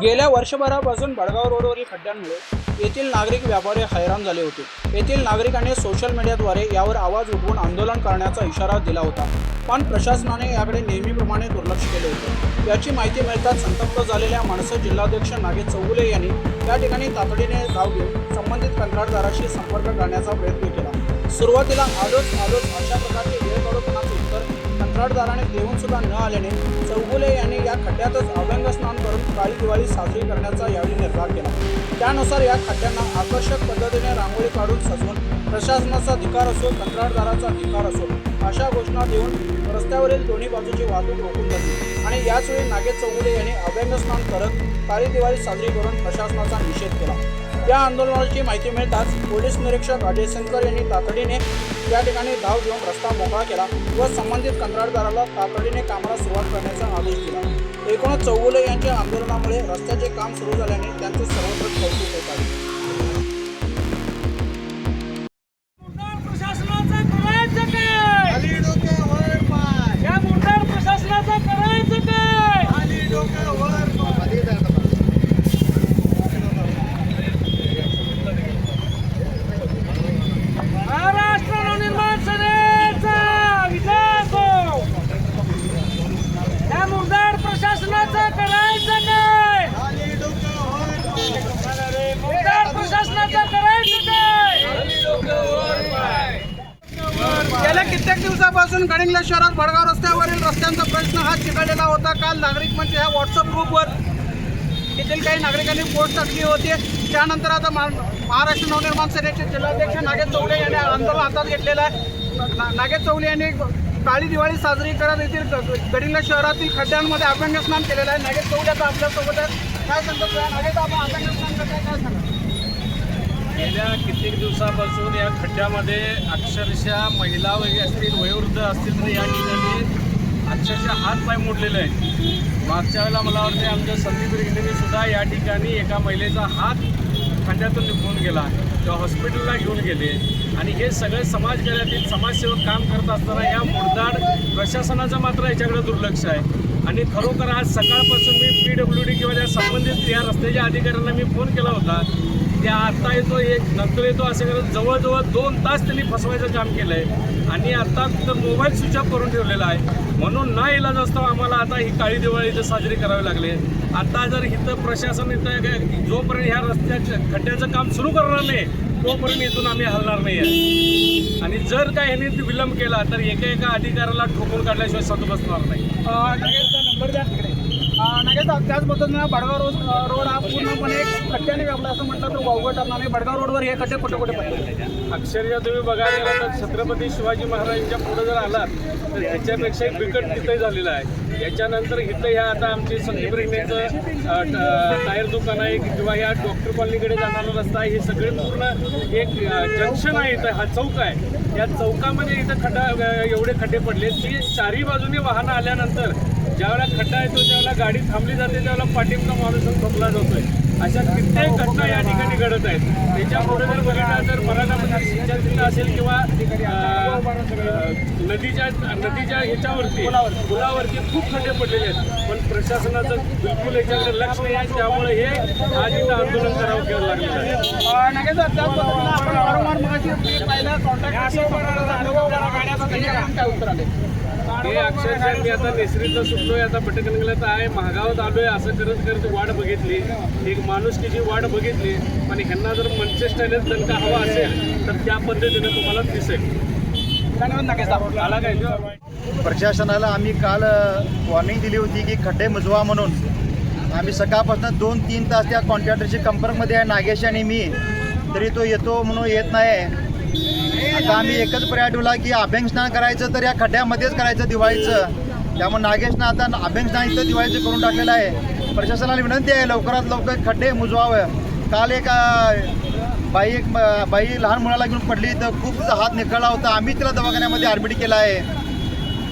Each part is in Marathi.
गेल्या वर्षभरापासून भडगाव रोडवरील खड्ड्यांमुळे येथील नागरिक व्यापारी हैराण झाले होते. येथील नागरिकांनी सोशल मीडियाद्वारे यावर आवाज उठवून आंदोलन करण्याचा इशारा दिला होता. पण प्रशासनाने याकडे नेहमीप्रमाणे दुर्लक्ष केले होते. याची माहिती मिळताच संतप्त झालेल्या मनसे जिल्हाध्यक्ष नागेश चौगुले यांनी त्या ठिकाणी तातडीने धाव घेऊन संबंधित कंत्राटदाराशी संपर्क करण्याचा प्रयत्न केला. सुरुवातीला आलोच आलोच अशा प्रकारचे वेळ उत्तर कंत्राटदाराने देऊन सुद्धा न आल्याने चौगुले यांनी या खड्ड्यातच अभंग स्नान करून काळी दिवाळी साजरी करण्याचा यावेळी निर्धार केला. त्यानुसार या खड्ड्यांना आकर्षक पद्धतीने रांगोळी काढून सजवून प्रशासनाचा अधिकार असो कंत्राटदाराचा अधिकार असो अशा घोषणा देऊन रस्त्यावरील दोन्ही बाजूची वाहतूक रोखून धरली. आणि याचवेळी नागेश चौगुले यांनी अभ्यंग स्नान करत काळी दिवाळी साजरी करून प्रशासनाचा निषेध केला. या आंदोलनाची माहिती मिळताच पोलीस निरीक्षक अजय शंकर यांनी तातडीने या ठिकाणी धाव घेऊन रस्ता मोकळा केला व संबंधित कंत्राटदाराला तातडीने कामाला सुरुवात करण्याचा आदेश दिला. एकूणच चौगुले यांच्या आंदोलनामुळे रस्त्याचे काम सुरू झाल्याने त्यांचे सर्वत्र कौतुक होत आहे मुंडाळ प्रशासनाचं करायचं काय या मुंडाळ प्रशासनाचं करायचं काय महाराष्ट्र नवनिर्माण सेनेचा विजय असो या मुंडाळ प्रशासनाचं करायचं काय मुंडाळ प्रशासनाचं करायचं काय गेल्या कित्येक दिवसापासून गडिंगला शहरात भडगाव रस्त्यावरील रस्त्यांचा प्रश्न हा चिघळलेला होता. काल नागरिक म्हणजे ह्या व्हॉट्सअप ग्रुपवर येथील काही नागरिकांनी पोस्ट टाकली होती. त्यानंतर आता मा- महाराष्ट्र नवनिर्माण सेनेचे जिल्हाध्यक्ष नागेश चौले यांनी आंदोलन हातात घेतलेलं आहे. नागेश चौले यांनी काळी दिवाळी साजरी करत येथील ग- शहरातील खड्ड्यांमध्ये अभ्यंग स्नान केलेलं आहे. नागेश चौले आता आपल्यासोबत आहे काय सांगतो नागेश आपण अभ्यंग स्नान करताय काय सांगा गेल्या कित्येक दिवसापासून या खड्ड्यामध्ये अक्षरशः महिला वगैरे असतील वयोवृद्ध असतील तर या ठिकाणी अक्षरशः हात पाय मोडलेले आहेत. मागच्या वेळेला मला वाटते आमच्या संदीप रेग्नेने सुद्धा या ठिकाणी एका महिलेचा हात खड्ड्यातून निघून गेला. तेव्हा हॉस्पिटलला घेऊन गेले. आणि हे सगळे समाजकार्यातील समाजसेवक काम करत असताना या मुरदाड प्रशासनाचं मात्र याच्याकडे दुर्लक्ष आहे. आणि खरोखर आज सकाळपासून मी पी डब्ल्यू डी किंवा त्या संबंधित या रस्त्याच्या अधिकाऱ्यांना मी फोन केला होता. त्या आता येतो एक नंतर येतो असं करत जवळजवळ दोन तास त्यांनी फसवायचं काम केलं आहे आणि आता तर मोबाईल स्विच ऑफ करून ठेवलेला आहे. म्हणून न इलाज असतो आम्हाला आता ही काळी दिवाळी इथं साजरी करावी लागली. आता जर इथं प्रशासन इथं जोपर्यंत ह्या रस्त्याच्या खड्ड्याचं काम सुरू करणार नाही तोपर्यंत इथून आम्ही हलणार नाही. आहे आणि जर काय ह्यांनी विलंब केला तर एका एका अधिकाऱ्याला ठोकून काढल्याशिवाय सत बसणार नाही. नागेशचा नंबर द्या तिकडे. नागेश त्याच पद्धतीनं भडगाव रोड रोड हा पूर्णपणे कट्ट्याने व्यापला असं म्हटलं तर वावगं ठरणार नाही. बडगाव रोडवर हे खड्डे कुठे कुठे पडले अक्षरशः तुम्ही बघायला गेला तर छत्रपती शिवाजी महाराजांच्या पुढे जर आलात तर ह्याच्यापेक्षा एक बिकट तिथे झालेलं आहे. याच्यानंतर इथं ह्या आता आमची संदीप रेग्नेचं टायर दुकान आहे किंवा ह्या डॉक्टर कॉलनीकडे जाणारा रस्ता आहे हे सगळे पूर्ण एक जंक्शन आहे इथं हा चौक आहे. या चौकामध्ये इथं खड्डा एवढे खड्डे पडले की चारही बाजूने वाहनं आल्यानंतर ज्यावेळेला खड्डा येतो त्यावेळेला गाडी थांबली जाते त्यावेळेला पाठींबा माणूस ठोकला जातोय. अशा कित्येक घटना या ठिकाणी घडत आहेत. त्याच्यापुढे जर बघितलं तर मराठा सिंचन जिल्हा असेल किंवा नदीच्या नदीच्या ह्याच्यावरती पुलावरती खूप खड्डे पडलेले आहेत. पण प्रशासनाचं बिलकुल याच्याकडे लक्ष नाही आहे. त्यामुळे हे आज इथं आंदोलन करावं घ्यावं लागलेलं आहे. आपण वारंवार मगाशी पाहिलं काय उत्तर आले? हे अक्षरशः मी आता नेसरीचं सुटलोय आता पटकनगलात आहे महागावात आलोय असं करत करत वाट बघितली. एक माणुसकीची वाट बघितली आणि ह्यांना जर मंचेस्टाईनच दणका हवा असेल तर त्या पद्धतीने तुम्हाला दिसेल. आला काय? प्रशासनाला आम्ही काल वॉर्निंग दिली होती की खड्डे मुजवा म्हणून. आम्ही सकाळपासून दोन तीन तास त्या कॉन्ट्रॅक्टरशी संपर्कमध्ये आहे नागेश आणि मी. तरी तो येतो म्हणून येत नाही. आता आम्ही एकच पर्याय ठेवला की अभ्यंग स्नान करायचं तर या खड्ड्यामध्येच करायचं दिवाळीचं. त्यामुळे नागेशनं आता अभ्यंग स्नान इथं दिवाळीचं करून टाकलेलं आहे. प्रशासनाला विनंती आहे लवकरात लवकर खड्डे मुजवावं. काल एक बाई एक बाई लहान मुलाला घेऊन पडली तर खूप हात निखळला होता. आम्ही तिला दवाखान्यामध्ये ॲडमिट केला आहे.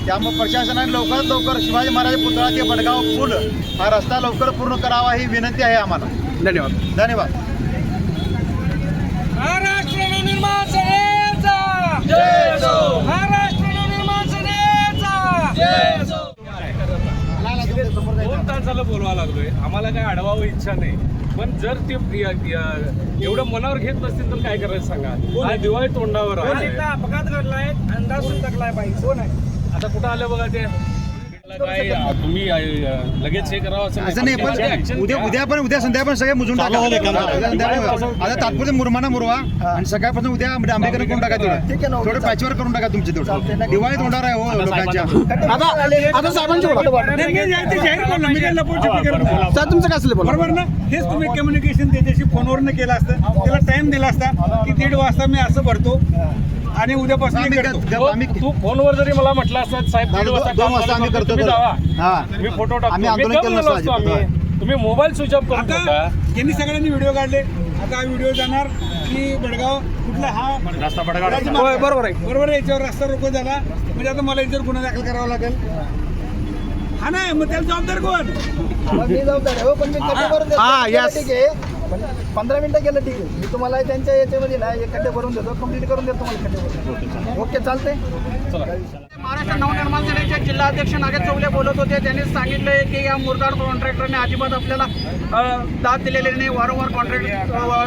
त्यामुळे प्रशासनाने लवकरात लवकर शिवाजी महाराज पुतळा ते बडगाव पूल हा रस्ता लवकर पूर्ण करावा ही विनंती आहे आम्हाला. धन्यवाद. धन्यवाद. महाराष्ट्र नवनिर्माण सेनेचा दोन तास बोलवा लागलोय आम्हाला काय अडवावं इच्छा नाही पण जर ते एवढं मनावर घेत नसतील तर काय करायचं सांगा आज दिवाळी तोंडावर आहे अपघात घडलाय अंदाज सुटकलाय बाई कोण आहे आता कुठं आलं बघा ते तुम्ही अ, लगेच हे करावं असं असं नाही. त्याची पण action उद्या घ्या. उद्या पण उद्या संध्याकाळ सगळे मुजून टाका. आता तात्पुरते मुरमाना मुरवा आणि सकाळपासून उद्या डांबरीकरण करून टाका तेवढं थोडं पॅचवर करून टाका तुमचे तेवढं दिवाळी तोंडावर आहे हो लोकांच्या. आता आता साहेबांची तुमचं काय असलं बरोबर ना? हेच तुम्ही कम्युनिकेशन त्याच्याशी फोनवरनं केलं असतं त्याला टाइम दिला असता की दीड वाजता मी असं भरतो. आणि उद्यापासून मी करतो. ग- तो- आम्ही तू फोनवर जरी मला म्हटलं असतं साहेब दीड दोन वाजता दोन काम वाजता चालू आम्ही करतो, करतो तुम्ही करतो. जावा. हा. मी फोटो टाकतो. आम्ही मी आंदोलन कम केलं झालो नसतं असतो अजिबात. आम्ही. तुम्ही मोबाईल स्विच ऑफ करून आता यांनी सगळ्यांनी व्हिडिओ काढले. आता हा व्हिडिओ जाणार की बडगाव कुठला हा? राजमार्ग. होय, बरोबर आहे. बरोबर आहे याच्यावर रस्ता रोको झाला. म्हणजे आता मला याच्यावर गुन्हा दाखल करावा लागेल. हा नाही मग त्याला जबाबदार कोण? मग मी जबाबदार आहे. हो हा, केलं yes. पण पंधरा मिनिटं गेलं ठीक आहे. मी तुम्हाला त्यांच्या याच्यामध्ये ना एक खड्डे भरून देतो. कंप्लीट करून देतो तुम्हाला खड्डे ओके चालतंय. महाराष्ट्र नवनिर्माण सेनेचे जिल्हाध्यक्ष नागेश चौले बोलत होते. त्यांनी सांगितलंय की या मुरदार कॉन्ट्रॅक्टरने अजिबात आपल्याला दाद दिलेली नाही. वारंवार कॉन्ट्रॅक्ट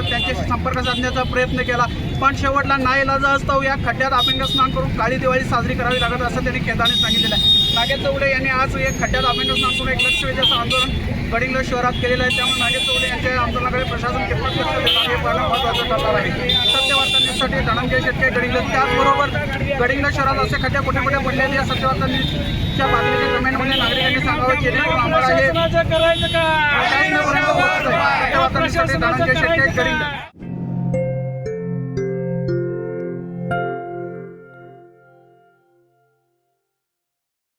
त्यांच्याशी संपर्क साधण्याचा प्रयत्न केला. पण शेवटला नाईलाज असताव या खड्ड्यात अभ्यंग स्नान करून काळी दिवाळी साजरी करावी लागत असं त्यांनी खेदाने सांगितलेलं आहे. नागेश चौले यांनी आज एक खड्ड्यात अभ्यंग स्नान करून एक लक्ष वेधण्याचं आंदोलन गडिंग्लज शहरात केलेलं आहे. त्यामुळे नागेश चौले यांच्या आंदोलनाकडे प्रशासन कितपत लक्ष देणार हे पाहणं महत्त्वाचं ठरणार आहे. सत्यवार्ता न्यूजसाठी धनंजय शेट्टे गडिंग्लज. त्याचबरोबर गडिंग्लज शहरात असे खड्डे कुठे कुठे पडलेले या सत्यवार्ता न्यूजच्या बातमीच्या कमेंटमध्ये नागरिकांनी सांगावं. जेणेकरून आम्हाला हे करायचं धनंजय शेट्टे गडिंग्लज.